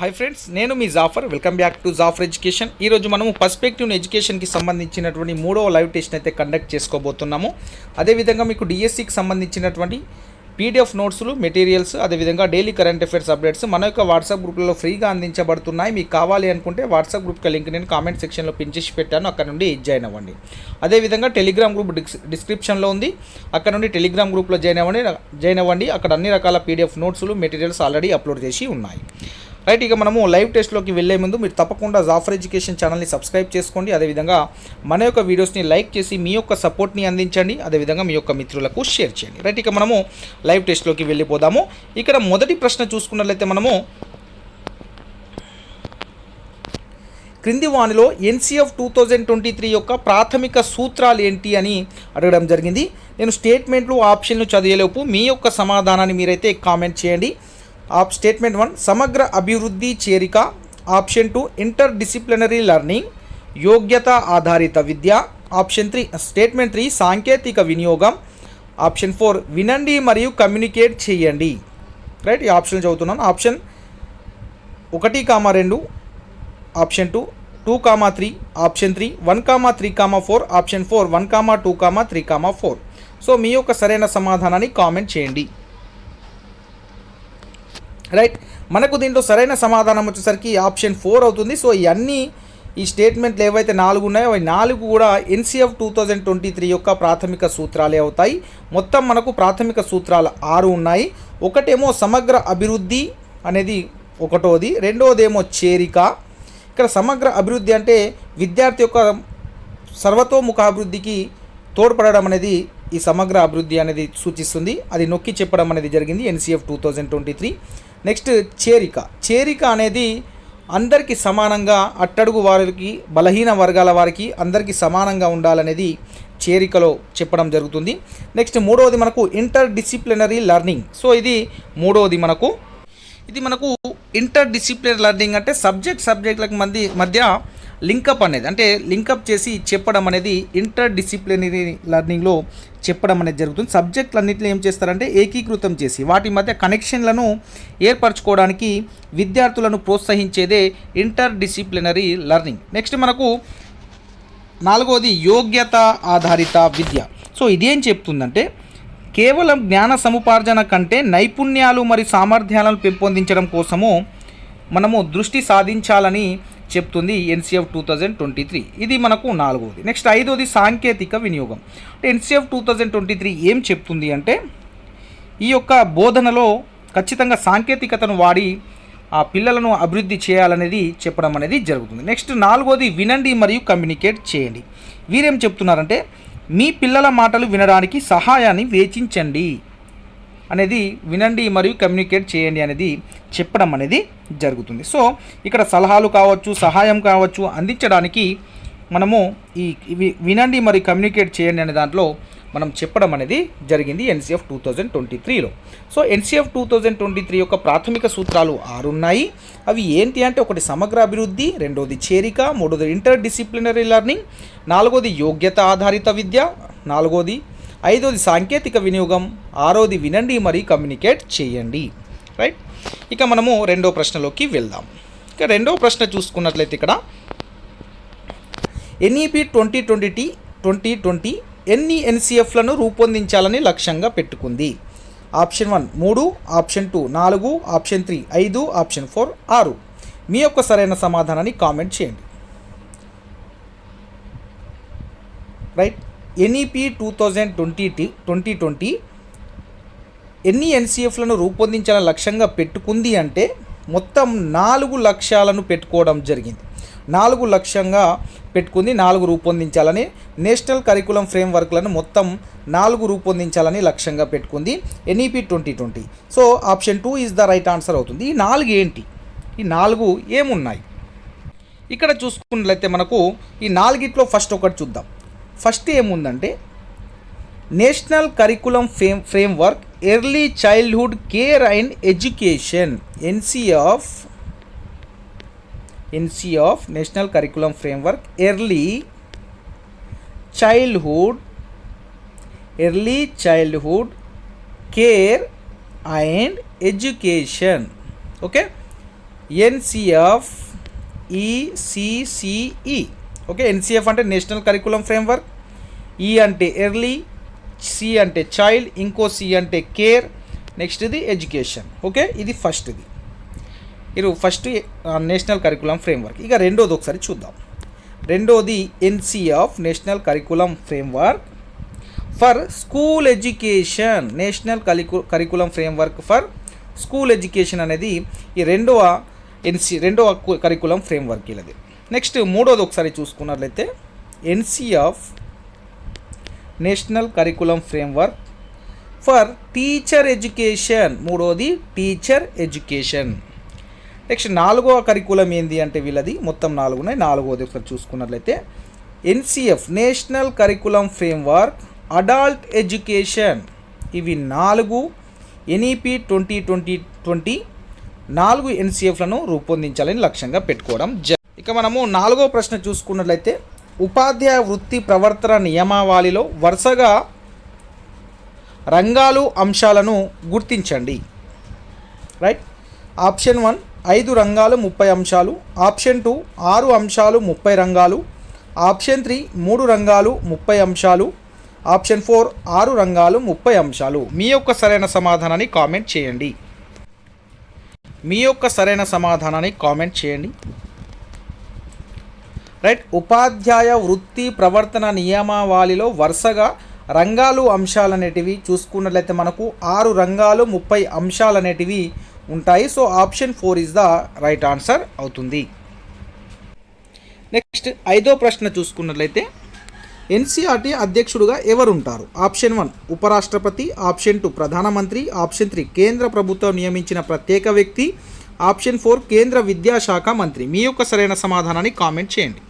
Hi friends నేను మీ Jafar welcome back to Jafar education ఈరోజు మనము పర్స్పెక్టివ్ ఎడ్యుకేషన్కి సంబంధించినటువంటి మూడవ లైవ్ టెస్ట్ అయితే కండక్ట్ చేసుకోబోతున్నాము. అదేవిధంగా మీకు డిఎస్సికి సంబంధించినటువంటి పీడిఎఫ్ నోట్స్లు మెటీరియల్స్ అదేవిధంగా డైలీ కరెంట్ అఫైర్స్ అప్డేట్స్ మన యొక్క వాట్సాప్ గ్రూప్లలో ఫ్రీగా అందించబడుతున్నాయి. మీకు కావాలి అనుకుంటే వాట్సాప్ గ్రూప్కి లింక్ నేను కామెంట్ సెక్షన్లో పిన్ పెట్టాను. అక్కడ నుండి జాయిన్ అవ్వండి. అదేవిధంగా టెలిగ్రామ్ గ్రూప్ డిస్ డిస్క్రిప్షన్లో ఉంది. అక్కడ నుండి టెలిగ్రామ్ గ్రూప్లో జాయిన్ అవ్వండి. జాయిన్ అవ్వండి. అక్కడ అన్ని రకాల పీడిఎఫ్ నోట్స్లు మెటీరియల్స్ ఆల్రెడీ అప్లోడ్ చేసి ఉన్నాయి. రైట్ ఇక మనము లైవ్ టెస్ట్లోకి వెళ్ళే ముందు మీరు తప్పకుండా జాఫర్ ఎడ్యుకేషన్ ఛానల్ని సబ్స్క్రైబ్ చేసుకోండి. అదేవిధంగా మన యొక్క వీడియోస్ని లైక్ చేసి మీ యొక్క సపోర్ట్ని అందించండి. అదేవిధంగా మీ యొక్క మిత్రులకు షేర్ చేయండి. రైట్ ఇక మనము లైవ్ టెస్ట్లోకి వెళ్ళిపోదాము. ఇక్కడ మొదటి ప్రశ్న చూసుకున్నట్లయితే మనము క్రింది వానిలో NCF two thousand twenty three యొక్క ప్రాథమిక సూత్రాలు ఏంటి అని అడగడం జరిగింది. నేను స్టేట్మెంట్లు ఆప్షన్లు చదివేలోపు మీ యొక్క సమాధానాన్ని మీరైతే కామెంట్ చేయండి. ఆప్ స్టేట్మెంట్ వన్ సమగ్ర అభివృద్ధి చేరిక. Option two interdisciplinary learning. యోగ్యత ఆధారిత విద్య. ఆప్షన్ త్రీ స్టేట్మెంట్ త్రీ సాంకేతిక వినియోగం. ఆప్షన్ ఫోర్ వినండి మరియు కమ్యూనికేట్ చేయండి. రైట్ ఈ ఆప్షన్ చదువుతున్నాను. ఆప్షన్ ఒకటి కామా రెండు option two two comma three option three one comma three comma four option four one comma two comma three comma four. So మీ యొక్క సరైన సమాధానాన్ని కామెంట్ చేయండి. రైట్ మనకు దీంట్లో సరైన సమాధానం వచ్చేసరికి ఆప్షన్ ఫోర్ అవుతుంది. సో ఇవన్నీ ఈ స్టేట్మెంట్లు ఏవైతే నాలుగు ఉన్నాయో అవి నాలుగు కూడా NCF two thousand twenty three యొక్క ప్రాథమిక సూత్రాలే అవుతాయి. మొత్తం మనకు ప్రాథమిక సూత్రాలు ఆరు ఉన్నాయి. ఒకటేమో సమగ్ర అభివృద్ధి అనేది ఒకటోది. రెండవది ఏమో చేరిక. ఇక్కడ సమగ్ర అభివృద్ధి అంటే విద్యార్థి యొక్క సర్వతోముఖ అభివృద్ధికి తోడ్పడడం అనేది ఈ సమగ్ర అభివృద్ధి అనేది సూచిస్తుంది. అది నొక్కి చెప్పడం అనేది జరిగింది NCF two thousand twenty three next చేరిక. చేరిక అనేది అందరికీ సమానంగా అట్టడుగు వారికి బలహీన వర్గాల వారికి అందరికీ సమానంగా ఉండాలనేది చేరికలో చెప్పడం జరుగుతుంది. నెక్స్ట్ మూడవది మనకు ఇంటర్ డిసిప్లినరీ లెర్నింగ్ సో ఇది మూడవది మనకు. ఇది మనకు ఇంటర్ డిసిప్లినరీ లెర్నింగ్ అంటే సబ్జెక్ట్ సబ్జెక్టులకు మంది మధ్య లింకప్ అనేది అంటే లింకప్ చేసి చెప్పడం అనేది ఇంటర్ డిసిప్లినరీ లెర్నింగ్లో చెప్పడం అనేది జరుగుతుంది. సబ్జెక్టులన్నింటిలో ఏం చేస్తారంటే ఏకీకృతం చేసి వాటి మధ్య కనెక్షన్లను ఏర్పరచుకోవడానికి విద్యార్థులను ప్రోత్సహించేదే ఇంటర్ డిసిప్లినరీ లెర్నింగ్. నెక్స్ట్ మనకు నాలుగవది యోగ్యత ఆధారిత విద్య. సో ఇదేం చెప్తుందంటే కేవలం జ్ఞాన సముపార్జన కంటే నైపుణ్యాలు మరియు సామర్థ్యాలను పెంపొందించడం కోసము మనము దృష్టి సాధించాలని చెప్తుంది NCF two thousand twenty three. ఇది మనకు నాలుగవది నెక్స్ట్ ఐదవది సాంకేతిక వినియోగం. అంటే NCF two thousand twenty three ఏం చెప్తుంది అంటే ఈ యొక్క బోధనలో ఖచ్చితంగా సాంకేతికతను వాడి ఆ పిల్లలను అభివృద్ధి చేయాలనేది చెప్పడం అనేది జరుగుతుంది. నెక్స్ట్ నాలుగోది వినండి మరియు కమ్యూనికేట్ చేయండి. వీరేం చెప్తున్నారంటే మీ పిల్లల మాటలు వినడానికి సహాయాన్ని వేచించండి. అనేది వినండి మరియు కమ్యూనికేట్ చేయండి అనేది చెప్పడం అనేది జరుగుతుంది. సో ఇక్కడ సలహాలు కావచ్చు సహాయం కావచ్చు అందించడానికి మనము ఈ వినండి మరియు కమ్యూనికేట్ చేయండి అనే దాంట్లో మనం చెప్పడం అనేది జరిగింది ఎన్సీఎఫ్ టూ థౌజండ్ ట్వంటీ త్రీలో. So NCF two thousand twenty three యొక్క ప్రాథమిక సూత్రాలు ఆరు ఉన్నాయి అవి ఏంటి అంటే ఒకటి సమగ్ర అభివృద్ధి రెండోది చేరిక మూడోది ఇంటర్ డిసిప్లినరీ లెర్నింగ్ నాలుగోది యోగ్యత ఆధారిత విద్య నాలుగోది ఐదోది సాంకేతిక వినియోగం ఆరోది వినండి మరియు కమ్యూనికేట్ చేయండి. రైట్ ఇక మనము రెండో ప్రశ్నలోకి వెళ్దాం. ఇక రెండో ప్రశ్న చూసుకున్నట్లయితే ఇక్కడ ఎన్ఈపి ట్వంటీ ట్వంటీ టీ ట్వంటీ ట్వంటీ ఎన్ని ఎన్సీఎఫ్లను రూపొందించాలని లక్ష్యంగా పెట్టుకుంది. ఆప్షన్ వన్ మూడు ఆప్షన్ టూ నాలుగు ఆప్షన్ త్రీ ఐదు ఆప్షన్ ఫోర్ ఆరు. మీ యొక్క సరైన సమాధానాన్ని కామెంట్ చేయండి. Right NEP two thousand twenty tea twenty twenty ఎన్ని ఎన్సీఎఫ్లను రూపొందించాలని లక్ష్యంగా పెట్టుకుంది అంటే మొత్తం నాలుగు లక్ష్యాలను పెట్టుకోవడం జరిగింది. నాలుగు లక్ష్యంగా పెట్టుకుంది నాలుగు రూపొందించాలని నేషనల్ కరికులం ఫ్రేమ్వర్క్లను మొత్తం నాలుగు రూపొందించాలని లక్ష్యంగా పెట్టుకుంది NEP twenty twenty so option two is the right answer అవుతుంది. ఈ నాలుగు ఏంటి? ఈ నాలుగు ఏమున్నాయి? ఇక్కడ చూసుకున్నట్లయితే మనకు ఈ నాలుగిట్లో ఫస్ట్ ఒకటి చూద్దాం. ఫస్ట్ ఏముందంటే national curriculum frame framework early childhood care and education NCF NCF national curriculum framework early childhood early childhood care and education. Okay? NCF ECCE okay NCF అంటే నేషనల్ కరికులం ఫ్రేమ్వర్క్ ఈ అంటే early C అంటే child ఇంకో C అంటే care next ఇది education. Okay ఇది first ఇది. ఇరు first national curriculum framework. ఇక రెండోది ఒకసారి చూద్దాం. రెండోది NCF national curriculum framework. For school education national కలికు curriculum framework for school education అనేది ఈ రెండవ ఎన్సి రెండవ కరికులం ఫ్రేమ్వర్క్ ఇలాది నెక్స్ట్ మూడోది ఒకసారి చూసుకున్నట్లయితే NCF national curriculum framework for teacher education. మూడోది టీచర్ ఎడ్యుకేషన్. నెక్స్ట్ నాలుగవ కరికులం ఏంది అంటే వీళ్ళది? మొత్తం నాలుగు ఉన్నాయి. నాలుగోది ఒకసారి చూసుకున్నట్లయితే NCF national curriculum framework adult education. ఇవి నాలుగు ఎన్ఈపి ట్వంటీ ట్వంటీ ట్వంటీ నాలుగు ఎన్సిఎఫ్లను రూపొందించాలని లక్ష్యంగా పెట్టుకోవడం జ ఇక మనము నాలుగో ప్రశ్న చూసుకున్నట్లయితే ఉపాధ్యాయ వృత్తి ప్రవర్తన నియమావళిలో వరుసగా రంగాలు అంశాలను గుర్తించండి. రైట్? ఆప్షన్ వన్ ఐదు రంగాలు ముప్పై అంశాలు. ఆప్షన్ టూ ఆరు అంశాలు ముప్పై రంగాలు. ఆప్షన్ త్రీ మూడు రంగాలు ముప్పై అంశాలు. ఆప్షన్ ఫోర్ ఆరు రంగాలు ముప్పై అంశాలు. మీ యొక్క సరైన సమాధానాన్ని కామెంట్ చేయండి. మీ యొక్క సరైన సమాధానాన్ని కామెంట్ చేయండి. రైట్? ఉపాధ్యాయ వృత్తి ప్రవర్తన నియమావళిలో వరుసగా రంగాలు అంశాలు అనేటివి చూసుకున్నట్లయితే మనకు ఆరు రంగాలు ముప్పై అంశాలు అనేటివి ఉంటాయి. So option four is the right answer అవుతుంది. నెక్స్ట్ ఐదో ప్రశ్న చూసుకున్నట్లయితే ఎన్సీఆర్టీ అధ్యక్షుడుగా ఎవరుంటారు? ఆప్షన్ వన్ ఉపరాష్ట్రపతి. ఆప్షన్ టూ ప్రధానమంత్రి. ఆప్షన్ త్రీ కేంద్ర ప్రభుత్వం నియమించిన ప్రత్యేక వ్యక్తి. ఆప్షన్ ఫోర్ కేంద్ర విద్యాశాఖ మంత్రి. మీ యొక్క సరైన సమాధానాన్ని కామెంట్ చేయండి.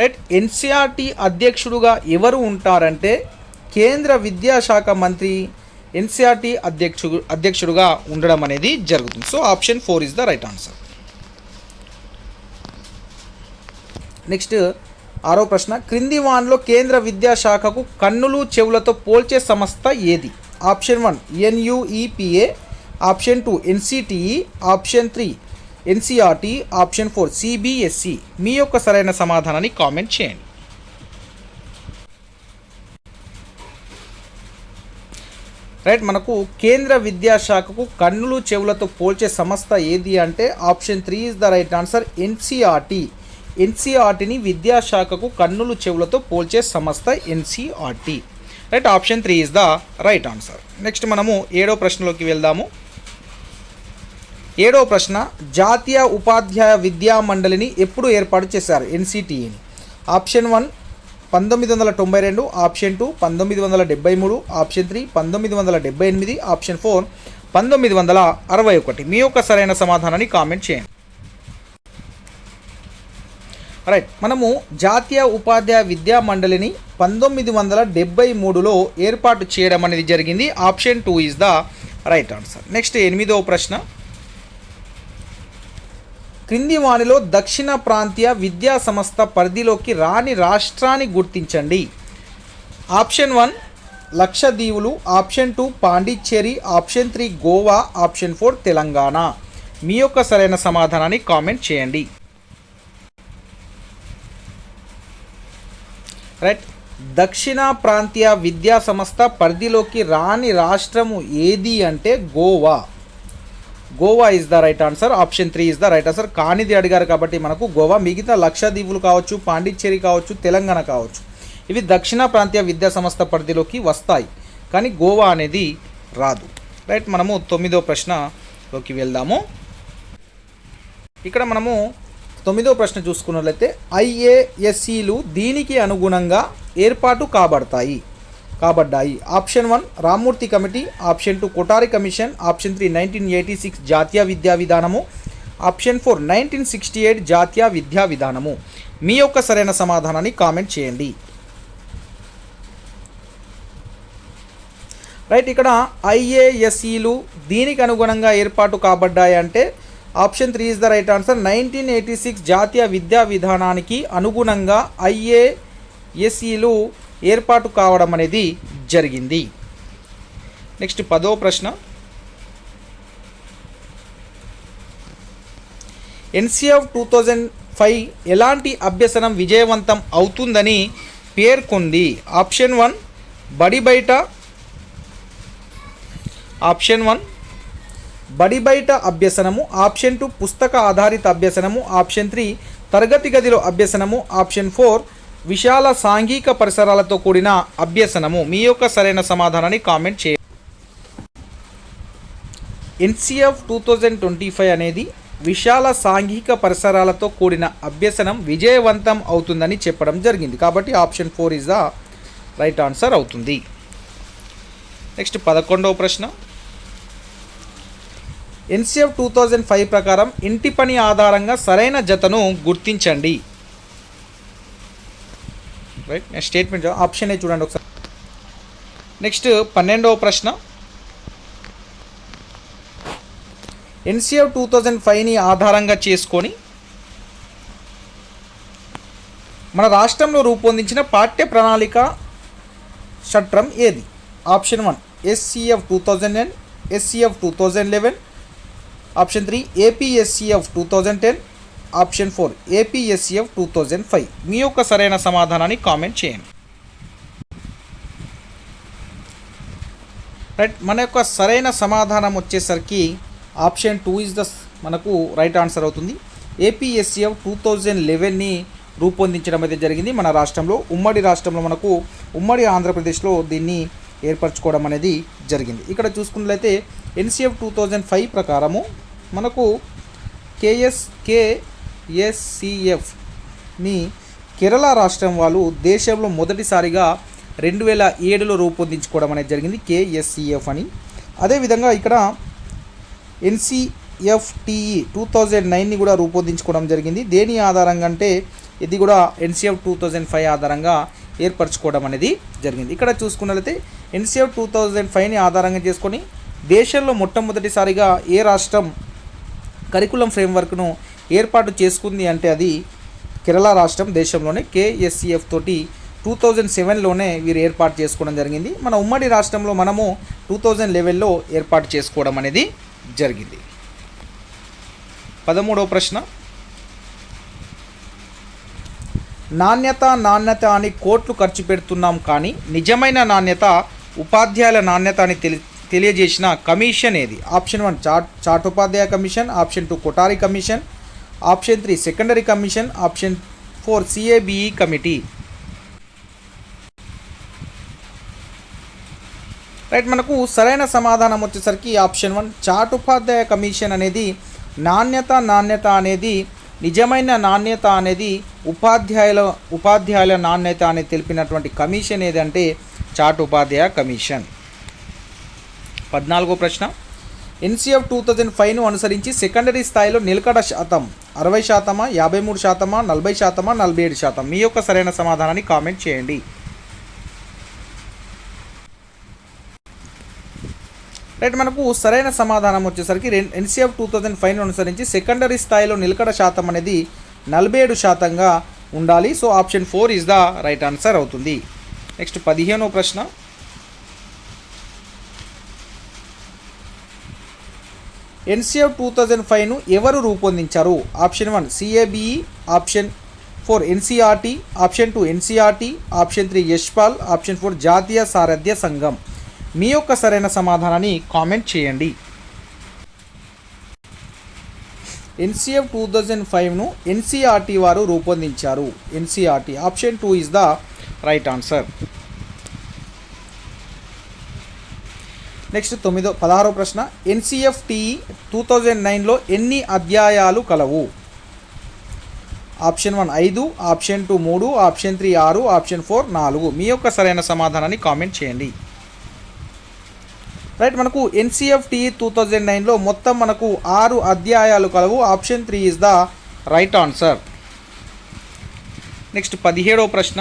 రైట్? ఎన్సీఆర్టీ అధ్యక్షుడుగా ఎవరు ఉంటారంటే కేంద్ర విద్యాశాఖ మంత్రి ఎన్సీఆర్టీ అధ్యక్షుడు అధ్యక్షుడుగా ఉండడం అనేది జరుగుతుంది. So option four is the right answer. Next ఆరో ప్రశ్న. క్రింది వాన్లో కేంద్ర విద్యాశాఖకు కన్నులు చెవులతో పోల్చే సంస్థ ఏది? Option one NUEPA option two NCTE option three NCERT option four CBSE మీ యొక్క సరైన సమాధానాన్ని కామెంట్ చేయండి. రైట్ మనకు కేంద్ర విద్యాశాఖకు కన్నులు చెవులతో పోల్చే సంస్థ ఏది అంటే option three is the right answer NCERT. ఎన్సీఆర్టీని విద్యాశాఖకు కన్నులు చెవులతో పోల్చే సంస్థ NCERT. Right option three is the right answer. Next మనము ఏడో ప్రశ్నలోకి వెళ్దాము. ఏడో ప్రశ్న జాతీయ ఉపాధ్యాయ విద్యా మండలిని ఎప్పుడు ఏర్పాటు చేశారు? ఎన్సిటిఈని. ఆప్షన్ వన్ పంతొమ్మిది వందల తొంభై రెండు ఆప్షన్ టూ పంతొమ్మిది వందల డెబ్బై మూడు ఆప్షన్ త్రీ పంతొమ్మిది వందల డెబ్బై ఎనిమిది ఆప్షన్ ఫోర్ పంతొమ్మిది వందల అరవై ఒకటి. మీ యొక్క సరైన సమాధానాన్ని కామెంట్ చేయండి. రైట్ మనము జాతీయ ఉపాధ్యాయ విద్యా మండలిని పంతొమ్మిది వందల డెబ్బై మూడులో ఏర్పాటు చేయడం అనేది జరిగింది. Option two is the right answer. Next ఎనిమిదవ ప్రశ్న. క్రింది వానిలో దక్షిణ ప్రాంతీయ విద్యా సంస్థ పరిధిలోకి రాని రాష్ట్రాన్ని గుర్తించండి. Option one లక్షదీవులు option two Pondicherry. Option three Goa. Option four Telangana. మీ యొక్క సరైన సమాధానాన్ని కామెంట్ చేయండి. రైట్. దక్షిణ ప్రాంతీయ విద్యా సంస్థ పరిధిలోకి రాని రాష్ట్రము ఏది అంటే Goa. Goa is the right answer option three is the right answer కానిది అడిగారు కాబట్టి మనకు గోవా మిగతా లక్షద్వీపులు కావచ్చు పాండిచ్చేరి కావచ్చు తెలంగాణ కావచ్చు. ఇవి దక్షిణ ప్రాంతీయ విద్యా సంస్థ పరిధిలోకి వస్తాయి. కానీ గోవా అనేది రాదు. రైట్ మనము తొమ్మిదో ప్రశ్నలోకి వెళ్దాము. ఇక్కడ మనము తొమ్మిదో ప్రశ్న చూసుకున్నట్లయితే ఐఏఎస్సీలు దీనికి అనుగుణంగా ఏర్పాటు కాబడతాయి. కాబడ్డాయి. Option one Rammurthy committee. Option two Kothari commission. Option three nineteen eighty six జాతీయ విద్యా విధానము. Option four nineteen sixty eight జాతీయ విద్యా విధానము. మీ యొక్క సరైన సమాధానాన్ని కామెంట్ చేయండి. రైట్ ఇక్కడ ఐఏఎస్ఈలు దీనికి అనుగుణంగా ఏర్పాటు కాబడ్డాయి అంటే option three is the right answer. Nineteen eighty six జాతీయ విద్యా విధానానికి అనుగుణంగా ఐఏఎస్ఈలు ఏర్పాటు కావడం అనేది జరిగింది. నెక్స్ట్ పదో ప్రశ్న. ఎన్సిఎఫ్ టూ థౌజండ్ ఫైవ్ ఎలాంటి అభ్యసనం విజయవంతం అవుతుందని పేర్కొంది. ఆప్షన్ వన్ బడి బయట. ఆప్షన్ వన్ బడి బయట అభ్యసనము. ఆప్షన్ టూ పుస్తక ఆధారిత అభ్యసనము. ఆప్షన్ త్రీ తరగతి గదిలో అభ్యసనము. ఆప్షన్ ఫోర్ విశాల సాంఘిక పరిసరాలతో కూడిన అభ్యసనము. మీ యొక్క సరైన సమాధానాన్ని కామెంట్ చేయండి NCF two thousand twenty five అనేది విశాల సాంఘిక పరిసరాలతో కూడిన అభ్యసనం విజయవంతం అవుతుందని చెప్పడం జరిగింది. కాబట్టి option four is the right answer అవుతుంది. నెక్స్ట్ పదకొండవ ప్రశ్న. ఎన్సిఎఫ్ టూ థౌజండ్ ఫైవ్ ప్రకారం ఇంటి పని ఆధారంగా సరైన జతను గుర్తించండి. Right next statement option A చూడండి ఒకసారి. నెక్స్ట్ పన్నెండవ ప్రశ్న. ఎన్సిఎఫ్ టూ థౌజండ్ ఫైవ్ని ఆధారంగా చేసుకొని మన రాష్ట్రంలో రూపొందించిన పాఠ్య ప్రణాళిక చట్టం ఏది? Option one SCF two thousand nine SCF two thousand eleven option three APSCF two thousand ten option four APSF two thousand five మీ యొక్క సరైన సమాధానాన్ని కామెంట్ చేయండి. రైట్ మన యొక్క సరైన సమాధానం వచ్చేసరికి ఆప్షన్ టూ ఇస్ ద మనకు రైట్ ఆన్సర్ అవుతుంది. ఏపీఎస్ఎఫ్ టూ థౌజండ్ లెవెన్ని రూపొందించడం అయితే జరిగింది మన రాష్ట్రంలో. ఉమ్మడి రాష్ట్రంలో మనకు ఉమ్మడి ఆంధ్రప్రదేశ్లో దీన్ని ఏర్పరచుకోవడం అనేది జరిగింది. ఇక్కడ చూసుకున్నట్లయితే ఎన్సిఎఫ్ టూ థౌజండ్ ఫైవ్ ప్రకారము మనకు కేఎస్ ఎస్సిఎఫ్ని కేరళ రాష్ట్రం వాళ్ళు దేశంలో మొదటిసారిగా రెండు వేల ఏడులో రూపొందించుకోవడం అనేది జరిగింది కేఎస్సిఎఫ్ అని. అదేవిధంగా ఇక్కడ ఎన్సిఎఫ్టిఈ టూ థౌజండ్ నైన్ని కూడా రూపొందించుకోవడం జరిగింది. దేని ఆధారంగా అంటే ఇది కూడా ఎన్సిఎఫ్ టూ థౌజండ్ ఫైవ్ ఆధారంగా ఏర్పరచుకోవడం అనేది జరిగింది. ఇక్కడ చూసుకున్నట్లయితే ఎన్సిఎఫ్ టూ థౌజండ్ ఫైవ్ని ఆధారంగా చేసుకొని దేశంలో మొట్టమొదటిసారిగా ఏ రాష్ట్రం కరికులం ఫ్రేమ్వర్క్ను ఏర్పాటు చేసుకుంది అంటే అది కేరళ రాష్ట్రం దేశంలోనే కేఎస్సిఎఫ్ తోటి టూ థౌజండ్ సెవెన్లోనే వీరు ఏర్పాటు చేసుకోవడం జరిగింది. మన ఉమ్మడి రాష్ట్రంలో మనము టూ థౌజండ్ లెవెల్లో ఏర్పాటు చేసుకోవడం అనేది జరిగింది. పదమూడవ ప్రశ్న. నాణ్యత నాణ్యత అని కోట్లు ఖర్చు పెడుతున్నాం కానీ నిజమైన నాణ్యత ఉపాధ్యాయుల నాణ్యత అని తెలి తెలియజేసిన కమిషన్ ఏది? Option one chat Chattopadhyaya commission option two Kothari commission option three secondary commission option four CABE committee. Right మనకు సరైన సమాధానం వచ్చేసరికి ఆప్షన్ వన్ చాటుపాధ్యాయ కమిషన్ అనేది నాణ్యత నాణ్యత అనేది నిజమైన నాణ్యత అనేది ఉపాధ్యాయుల ఉపాధ్యాయుల నాణ్యత అనేది తెలిపినటువంటి కమిషన్ ఏదంటే చాట్ ఉపాధ్యాయ కమిషన్. పద్నాలుగో ప్రశ్న. ఎన్సిఎఫ్ టూ థౌజండ్ ఫైవ్ను అనుసరించి సెకండరీ స్థాయిలో నిలకడ శాతం అరవై శాతమా యాభై మూడు శాతమా నలభై శాతమా నలభై ఏడు శాతం. మీ యొక్క సరైన సమాధానాన్ని కామెంట్ చేయండి. రైట్ మనకు సరైన సమాధానం వచ్చేసరికి ఎన్సీఎఫ్ టూ థౌజండ్ ఫైవ్ను అనుసరించి సెకండరీ స్థాయిలో నిలకడ శాతం అనేది నలభై ఏడు శాతంగా ఉండాలి. So option four is the right answer అవుతుంది. నెక్స్ట్ పదిహేనో ప్రశ్న. ఎన్సీఎఫ్ టూ థౌజండ్ ఫైవ్ను ఎవరు రూపొందించారు? Option one CABE option four NCERT option two NCERT option three Yashpal option four జాతీయ సారథ్య సంఘం. మీ యొక్క సరైన సమాధానాన్ని కామెంట్ చేయండి. ఎన్సీఎఫ్ టూ థౌజండ్ ఫైవ్ను ఎన్సీఆర్టీ వారు రూపొందించారు. NCERT option two is the right answer. Next తొమ్మిదో పదహారో ప్రశ్న. ఎన్సీఎఫ్టీ టూ థౌజండ్ నైన్లో ఎన్ని అధ్యాయాలు కలవు? ఆప్షన్ వన్ ఐదు ఆప్షన్ టూ మూడు ఆప్షన్ త్రీ ఆరు ఆప్షన్ ఫోర్ నాలుగు. మీ యొక్క సరైన సమాధానాన్ని కామెంట్ చేయండి. రైట్ మనకు ఎన్సీఎఫ్టీ టూ థౌజండ్ నైన్లో మొత్తం మనకు ఆరు అధ్యాయాలు కలవు. Option three is the right answer. Next పదిహేడవ ప్రశ్న.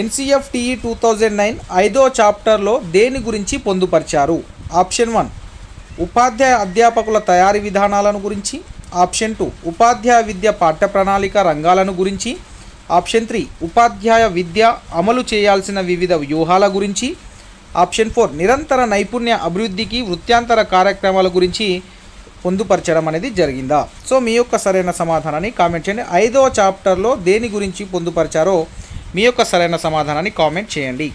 ఎన్సీఎఫ్టీఈ టూ థౌజండ్ నైన్ ఐదో చాప్టర్లో దేని గురించి పొందుపరిచారు? ఆప్షన్ వన్ ఉపాధ్యాయ అధ్యాపకుల తయారీ విధానాలను గురించి. ఆప్షన్ టూ ఉపాధ్యాయ విద్య పాఠ్య ప్రణాళిక రంగాలను గురించి. ఆప్షన్ త్రీ ఉపాధ్యాయ విద్య అమలు చేయాల్సిన వివిధ వ్యూహాల గురించి. ఆప్షన్ ఫోర్ నిరంతర నైపుణ్య అభివృద్ధికి వృత్యాంతర కార్యక్రమాల గురించి పొందుపరచడం అనేది జరిగిందా? సో మీ యొక్క సరైన సమాధానాన్ని కామెంట్ చేయండి. ఐదో చాప్టర్లో దేని గురించి పొందుపరిచారో మీ యొక్క సరైన సమాధానాన్ని కామెంట్ చేయండి.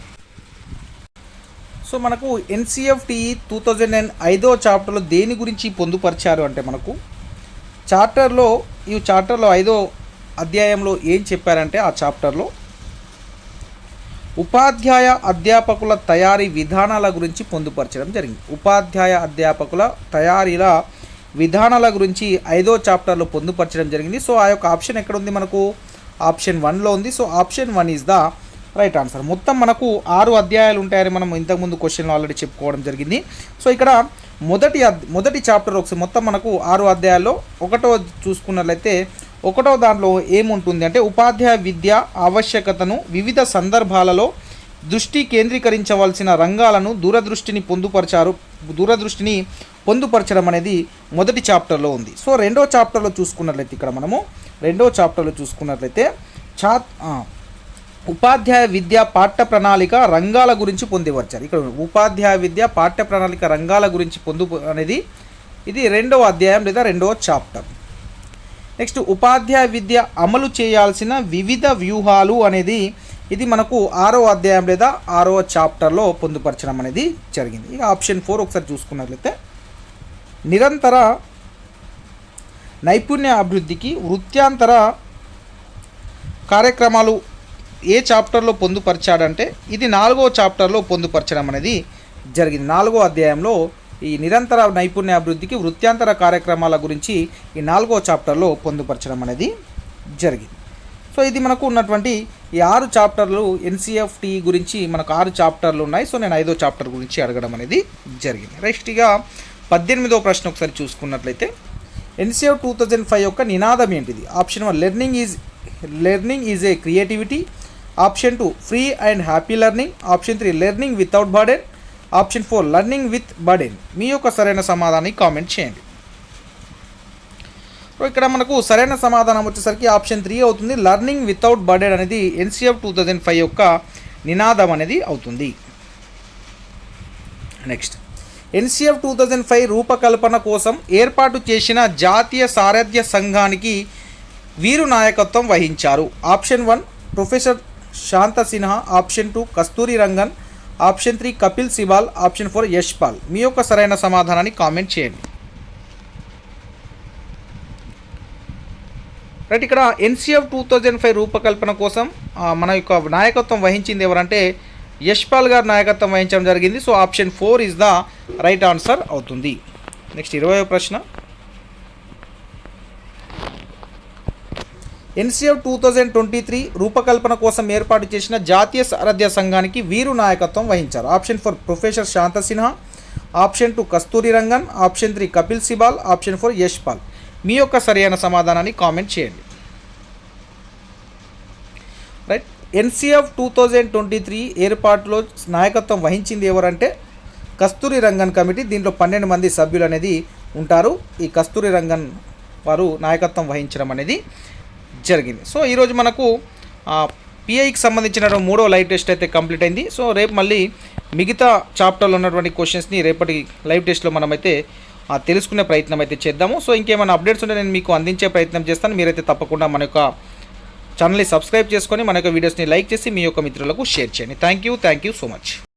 సో మనకు ఎన్సిఎఫ్టిఈ టూ థౌజండ్ అండ్ ఐదో చాప్టర్లో దేని గురించి పొందుపరిచారు అంటే మనకు చాప్టర్లో ఈ చాప్టర్లో ఐదో అధ్యాయంలో ఏం చెప్పారంటే ఆ చాప్టర్లో ఉపాధ్యాయ అధ్యాపకుల తయారీ విధానాల గురించి పొందుపరచడం జరిగింది. ఉపాధ్యాయ అధ్యాపకుల తయారీల విధానాల గురించి ఐదో చాప్టర్లో పొందుపరచడం జరిగింది. సో ఆ యొక్క ఆప్షన్ ఎక్కడ ఉంది మనకు? ఆప్షన్ వన్లో ఉంది. So option one is the right answer. మొత్తం మనకు ఆరు అధ్యాయాలు ఉంటాయని మనం ఇంతకుముందు క్వశ్చన్లో ఆల్రెడీ చెప్పుకోవడం జరిగింది. సో ఇక్కడ మొదటి మొదటి చాప్టర్ ఒకసారి మొత్తం మనకు ఆరు అధ్యాయాల్లో ఒకటో చూసుకున్నట్లయితే ఒకటో దాంట్లో ఏముంటుంది అంటే ఉపాధ్యాయ విద్య ఆవశ్యకతను వివిధ సందర్భాలలో దృష్టి కేంద్రీకరించవలసిన రంగాలను దూరదృష్టిని పొందుపరచారు దూరదృష్టిని పొందుపరచడం అనేది మొదటి చాప్టర్లో ఉంది. సో రెండో చాప్టర్లో చూసుకున్నట్లయితే ఇక్కడ మనము రెండవ చాప్టర్లో చూసుకున్నట్లయితే చా ఉపాధ్యాయ విద్య పాఠ్య ప్రణాళిక రంగాల గురించి పొందివచ్చారు ఇక్కడ ఉపాధ్యాయ విద్య పాఠ్య ప్రణాళిక రంగాల గురించి పొందు అనేది ఇది రెండవ అధ్యాయం లేదా రెండవ చాప్టర్ నెక్స్ట్ ఉపాధ్యాయ విద్య అమలు చేయాల్సిన వివిధ వ్యూహాలు అనేది ఇది మనకు ఆరో అధ్యాయం లేదా ఆరో చాప్టర్లో పొందుపరచడం అనేది జరిగింది. ఇక ఆప్షన్ ఫోర్ ఒకసారి చూసుకున్నట్లయితే నిరంతర నైపుణ్య అభివృద్ధికి వృత్యాంతర కార్యక్రమాలు ఏ చాప్టర్లో పొందుపరిచాడంటే ఇది నాలుగో చాప్టర్లో పొందుపరచడం అనేది జరిగింది. నాలుగో అధ్యాయంలో ఈ నిరంతర నైపుణ్య అభివృద్ధికి వృత్యాంతర కార్యక్రమాల గురించి ఈ నాలుగో చాప్టర్లో పొందుపరచడం అనేది జరిగింది. సో ఇది మనకు ఉన్నటువంటి ఈ ఆరు చాప్టర్లు ఎన్సిఎఫ్టి గురించి మనకు ఆరు చాప్టర్లు ఉన్నాయి. సో నేను ఐదో చాప్టర్ గురించి అడగడం అనేది జరిగింది. నెక్స్ట్గా ఇక పద్దెనిమిదో ప్రశ్న ఒకసారి చూసుకున్నట్లయితే ఎన్సిఎఫ్ టూ థౌజండ్ ఫైవ్ యొక్క నినాదం ఏంటిది? Option one learning is learning is a creativity option two free and happy learning option three learning without burden option four learning with burden మీ యొక్క సరైన సమాధానాన్ని కామెంట్ చేయండి. సో ఇక్కడ మనకు సరైన సమాధానం వచ్చేసరికి ఆప్షన్ త్రీ అవుతుంది. లర్నింగ్ వితౌట్ బర్డెన్ అనేది ఎన్సిఎఫ్ టూ థౌజండ్ ఫైవ్ యొక్క నినాదం అనేది అవుతుంది. Next NCF two thousand five రూపకల్పన కోసం ఏర్పాటు చేసిన జాతీయ సారథ్య సంఘానికి వీరు నాయకత్వం వహించారు. Option one professor Shanta Sinha. Option two Kasturi Rangan. Option three Kapil Sibal. Option four Yash Pal. మీ యొక్క సరైన సమాధానాన్ని కామెంట్ చేయండి. రైట్ ఇక్కడ ఎన్సిఎఫ్ టూ థౌజండ్ ఫైవ్ రూపకల్పన కోసం మన యొక్క నాయకత్వం వహించింది ఎవరంటే యశ్పాల్ గారు నాయకత్వం వహించడం జరిగింది. So option four is the right answer అవుతుంది. నెక్స్ట్ ఇరవై ప్రశ్న. NCF two thousand twenty three రూపకల్పన కోసం ఏర్పాటు చేసిన జాతీయ సారథ్య సంఘానికి వీరు నాయకత్వం వహించారు. Option four professor Shanta Sinha option two Kasturi Rangan option three Kapil Sibal option four Yash Pal మీ యొక్క సరైన సమాధానాన్ని కామెంట్ చేయండి. Right NCF two thousand twenty three ఏర్పాటులో నాయకత్వం వహించింది ఎవరంటే కస్తూరి రంగన్ కమిటీ. దీంట్లో పన్నెండు మంది సభ్యులు అనేది ఉంటారు. ఈ కస్తూరి రంగన్ వారు నాయకత్వం వహించడం అనేది జరిగింది. సో ఈరోజు మనకు పిఐకి సంబంధించిన మూడో లైవ్ టెస్ట్ అయితే కంప్లీట్ అయింది. సో రేపు మళ్ళీ మిగతా చాప్టర్లో ఉన్నటువంటి క్వశ్చన్స్ని రేపటి లైవ్ టెస్ట్లో మనమైతే తెలుసుకునే ప్రయత్నం అయితే చేద్దాము. సో ఇంకేమైనా అప్డేట్స్ ఉంటే నేను మీకు అందించే ప్రయత్నం చేస్తాను. మీరైతే తప్పకుండా మన యొక్క ఛానల్ని సబ్స్క్రైబ్ చేసుకొని మన యొక్క వీడియోస్ని లైక్ చేసి మీ యొక్క మిత్రులకు షేర్ చేయండి. Thank you thank you so much